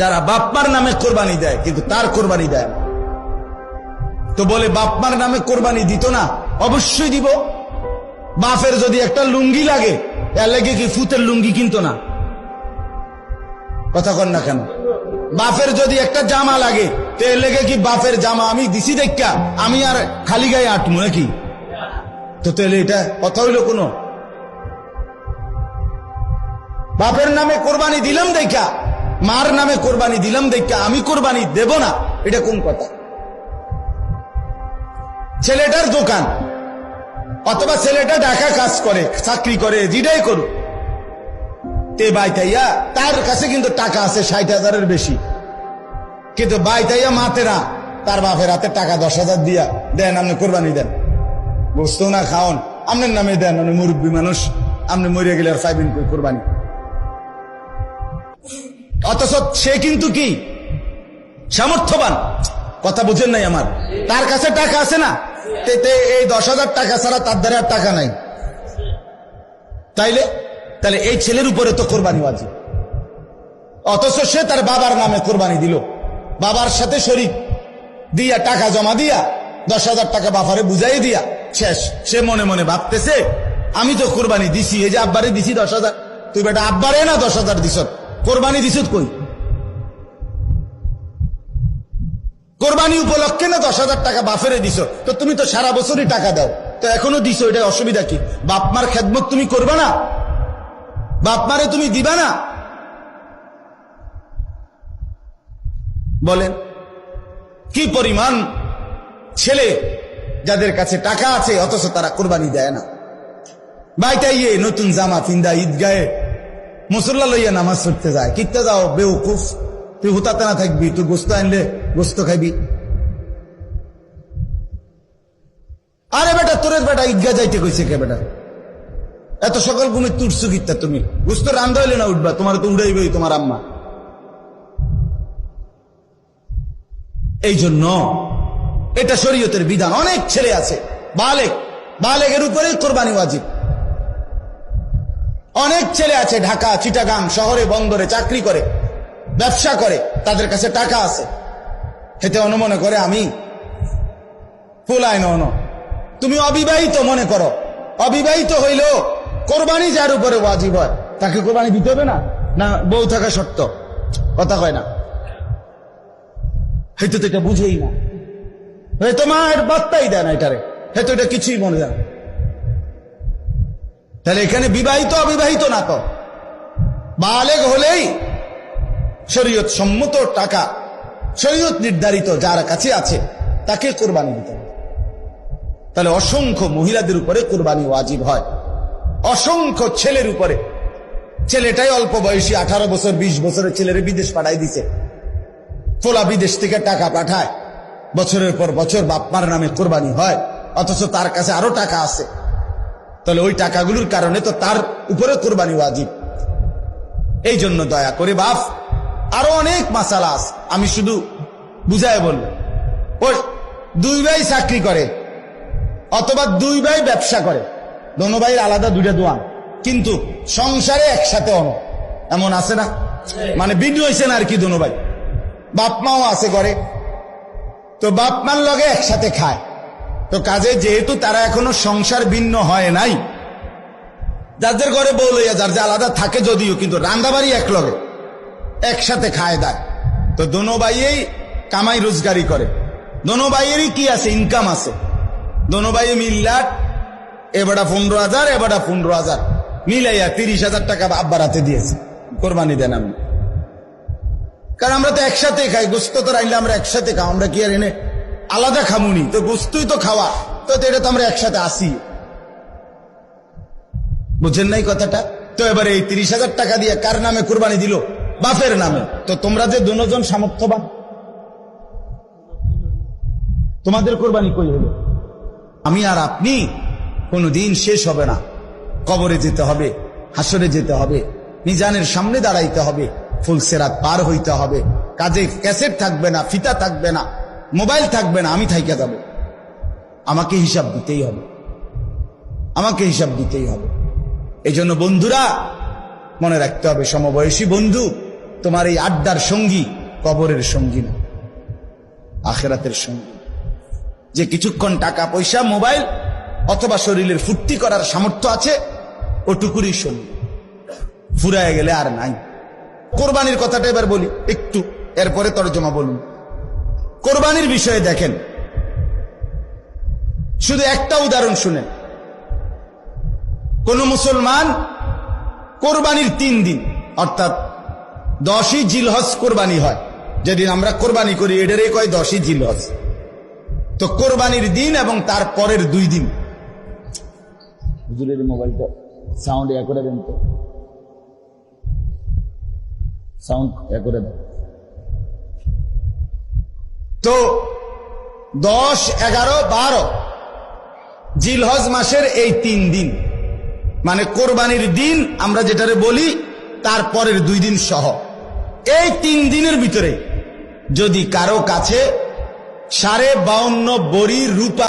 যারা বাপ্পার নামে কোরবানি দেয়, কিন্তু তার কোরবানি দেয় তো বলে, বাপ্পার নামে কোরবানি দিত না, অবশ্যই দিব। বাপের যদি একটা লুঙ্গি লাগে লাগে কি ফুতের লুঙ্গি কিনতো না? কথা কন না কেন? বাপের যদি একটা জামা লাগে, তো লেগে কি বাপের জামা আমি দিছি দেখা? আমি আর খালি গায়ে আটমু নাকি? তো তাহলে এটা কথা হইল কোনো? বাপের নামে কোরবানি দিলাম দেখা মার নামে কোরবানি দিলাম, দেখা আমি কোরবানি দেব না। এটা কোন কথা? ছেলেটার দোকান। অথবা ছেলেটা ঢাকা কাজ করে, চাকরি করে, যেটাই করুক। তে বাইতাইয়া, তার কাছে কিন্তু টাকা আছে ষাট হাজারের বেশি। কিন্তু বাইতাইয়া মাতেরা, তার বাপের হাতে টাকা দশ হাজার দিয়া, দেন আপনি কোরবানি দেন। বস্তু না খাওন, আপনার নামে দেন, আপনি মুরব্বী মানুষ, আপনি মরিয়া গেলে আর পাইবেন কোরবানি। অথচ সে কিন্তু কি? সামর্থ্যবান। কথা বুঝেন নাই আমার। তার কাছে টাকা আছে না? এই দশ হাজার টাকা ছাড়া তার দ্বারা আর টাকা নাই। তাইলে? তাহলে এই ছেলের উপরে তো কোরবানি বাজি অথচ সে তার বাবার নামে কোরবানি দিল। বাবার সাথে শরিক। দিয়া টাকা জমা দিয়া, দশ হাজার টাকা বাফারে বুঝাই দিয়া, শেষ। সে মনে মনে ভাবতেছে, আমি তো কোরবানি দিছি, এই যে আব্বারে দিছি দশ হাজার। তুই বেটা আব্বারে না দশ হাজার দিস কোরবানি দিস কই? কোরবানি উপলক্ষে না দশ হাজার টাকা বাফেরে দিছ? তো তুমি তো সারা বছরই টাকা দাও। তো এখনও দিছো এটা অসুবিধা কি? বাপমার খেদমত তুমি করবে না? বাপ মারে তুমি দিবা না? বলেন, কি পরিমাণ ছেলে যাদের কাছে টাকা আছে, অথচ তারা কোরবানি দেয় না? বাইটাইয়ে নতুন জামা ফিন্দা ঈদগায়ে মুসল্লা লইয়া নামাজ পড়তে যায়। কিতে যাও, বেউকুফ। তুই হুতাতে না থাকবি, তুই গোস্ত আনলে গোস্ত খাইবি। আরে বেটা, তোরের বেটা ঈদগা যাইতে কইছে কে বেটা? এত সকাল ঘুমে তুটছু কিতা তুমি? গোস্ত রান্ধা হইলে না উঠবা, তোমার তো উড়াইবই তোমার আম্মা। এই জন্য এটা শরীয়তের বিধান। অনেক ছেলে আছে, বালেক। বালেকের উপরে কোরবানি ওয়াজিব। অনেক ছেলে আছে ঢাকা, চিটাগাং শহরে, বন্দরে চাকরি করে, ব্যবসা করে, তাদের কাছে টাকা আছে। হেতে অনুমনে করে, আমি ফুলায় নন তুমি অবিবাহিত মনে করো, অবিবাহিত হইল কোরবানি যার উপরে ওয়াজিব হয়, তাকে কোরবানি দিতে হবে না? না, বউ থাকা সত্য, কথা হয় না। হয়তো তো এটা বুঝেই না। হয়তো মায়ের বার্তাই দেয় না এটারে হয়তো এটা কিছুই মনে দেয়। তাহলে এখানে বিবাহিত, অবিবাহিত না তো বালেগ হলেই শরীয়ত সম্মত টাকা, শরীয়ত নির্ধারিত যার কাছে আছে, তাকে কোরবানি দিতে হবে। তাহলে অসংখ্য মহিলাদের উপরে কোরবানি ওয়াজিব হয়। অসংখ্য ছেলের উপরে। ছেলেটাই অল্প বয়সী, আঠারো বছর, বিশ বছরের ছেলের বিদেশ পাঠাই দিছে। ফোলা বিদেশ থেকে টাকা পাঠায়। বছরের পর বছর বাপমার নামে কোরবানি হয়, অথচ তার কাছে আরও টাকা আছে। তাহলে ওই টাকাগুলোর কারণে তো তার উপরে কোরবানি ওয়াজিব। এই জন্য দয়া করে বাপ, আরও অনেক মাসালা আছে। আমি শুধু বুঝায় বলব। ওই দুই ভাই চাকরি করে, অথবা দুই ভাই ব্যবসা করে। দোনো ভাইয়ের আলাদা দুইটা দোয়ান কিন্তু সংসারে একসাথে অন। এমন আছে না? মানে বিদ্যু হয়েছে না আর কি দোনো ভাই? বাপ মাও আছে করে তো বাপ মার লগে একসাথে খায়। তো কাজে যেহেতু তারা এখনও সংসার ভিন্ন হয় নাই, যাদের ঘরে বউ লইয়া যার যে আলাদা থাকে যদিও, কিন্তু রান্দাবাড়ি এক লগে, একসাথে খায় দেয়। তো দোনো ভাইয়েই কামাই রোজগারি করে। দোনো ভাইয়েরই কি আছে? ইনকাম আছে। দোনো ভাই মিল্লাট এবারটা পনেরো হাজার, এবারটা পনেরো হাজার। মিলাইয়া তিরিশ হাজার টাকা আব্বার হাতে দিয়েছে। কোরবানি দেন আমি কারণ আমরা তো একসাথে খাই, গোস্ত তো রাইলে আমরা একসাথে খাও, আমরা কি আর এনে আলাদা খামুনি, তো গোস্তই তো খাওয়া। তো এটা তো আমরা একসাথে আসি। বুঝেন নাই কথাটা? তো এবারে এই তিরিশ হাজার টাকা দিয়ে কার নামে কোরবানি দিল? বাপের নামে। তো তোমরা যে দুজন সামর্থ্যবান, তোমাদের কোরবানি কই হলো? আমি আর আপনি কোনোদিন শেষ হবে না। কবরে যেতে হবে হাসরে যেতে হবে, মিজানের সামনে দাঁড়াইতে হবে ফুলসেরাত পার হইতে হবে। কাজে ক্যাসেট থাকবে না, ফিতা থাকবে না। মোবাইল থাকবে না, আমি থাইকে যাব। আমাকে হিসাব দিতেই হবে। আমাকে হিসাব দিতেই হবে। এই জন্য বন্ধুরা, মনে রাখতে হবে, সমবয়সী বন্ধু, তোমার এই আড্ডার সঙ্গী কবরের সঙ্গী না, আখেরাতের সঙ্গী। যে কিছুক্ষণ টাকা, পয়সা, মোবাইল অথবা শরীরের ফুর্তি করার সামর্থ্য আছে, ওটুকুরই সঙ্গী। ফুরায় গেলে আর নাই। কোরবানির কথাটা এবার বলি, একটু, এরপরে তর্জমা বলুন। কোরবানির বিষয়ে দেখেন। শুধু একটা উদাহরণ শুনেন। কোন মুসলমান কোরবানির তিন দিন, অর্থাৎ দশই জিলহজ কোরবানি হয়। যেদিন আমরা কোরবানি করি এটারই কয় দশই জিলহজ। তো কোরবানির দিন এবং তার পরের দুই দিন। মোবাইলটা সাউন্ড তো। সাউন্ড তো দশ, এগারো, বারো। জিলহজ মাসের এই তিন দিন। মানে কোরবানির দিন আমরা যেটারে বলি তারপরের দুই দিন সহ। এই তিন দিনের ভিতরে যদি কারও কাছে সাড়ে বাউন্ন বড়ি রূপা